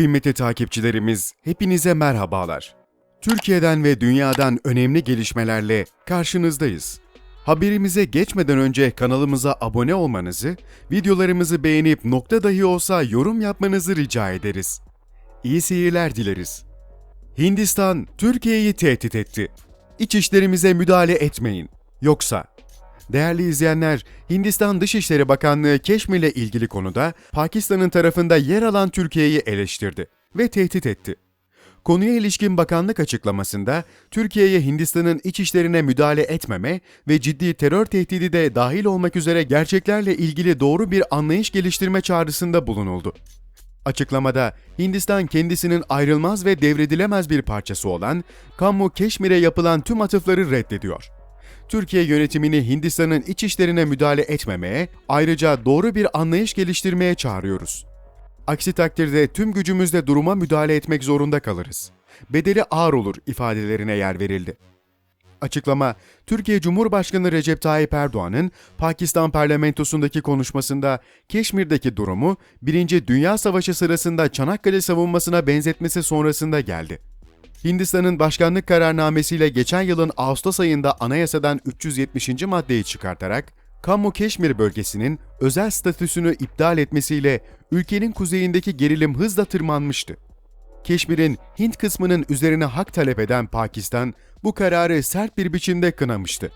Kıymetli takipçilerimiz, hepinize merhabalar. Türkiye'den ve dünyadan önemli gelişmelerle karşınızdayız. Haberimize geçmeden önce kanalımıza abone olmanızı, videolarımızı beğenip nokta dahi olsa yorum yapmanızı rica ederiz. İyi seyirler dileriz. Hindistan, Türkiye'yi tehdit etti. İç işlerimize müdahale etmeyin. Yoksa Değerli izleyenler, Hindistan Dışişleri Bakanlığı Keşmir'le ilgili konuda Pakistan'ın tarafında yer alan Türkiye'yi eleştirdi ve tehdit etti. Konuya ilişkin bakanlık açıklamasında Türkiye'ye Hindistan'ın iç işlerine müdahale etmeme ve ciddi terör tehdidi de dahil olmak üzere gerçeklerle ilgili doğru bir anlayış geliştirme çağrısında bulunuldu. Açıklamada Hindistan kendisinin ayrılmaz ve devredilemez bir parçası olan Kammu Keşmir'e yapılan tüm atıfları reddediyor. Türkiye yönetimini Hindistan'ın iç işlerine müdahale etmemeye, ayrıca doğru bir anlayış geliştirmeye çağırıyoruz. Aksi takdirde tüm gücümüzle duruma müdahale etmek zorunda kalırız. Bedeli ağır olur ifadelerine yer verildi. Açıklama, Türkiye Cumhurbaşkanı Recep Tayyip Erdoğan'ın Pakistan parlamentosundaki konuşmasında Keşmir'deki durumu 1. Dünya Savaşı sırasında Çanakkale savunmasına benzetmesi sonrasında geldi. Hindistan'ın başkanlık kararnamesiyle geçen yılın Ağustos ayında anayasadan 370. maddeyi çıkartarak Kammu Keşmir bölgesinin özel statüsünü iptal etmesiyle ülkenin kuzeyindeki gerilim hızla tırmanmıştı. Keşmir'in Hint kısmının üzerine hak talep eden Pakistan bu kararı sert bir biçimde kınamıştı.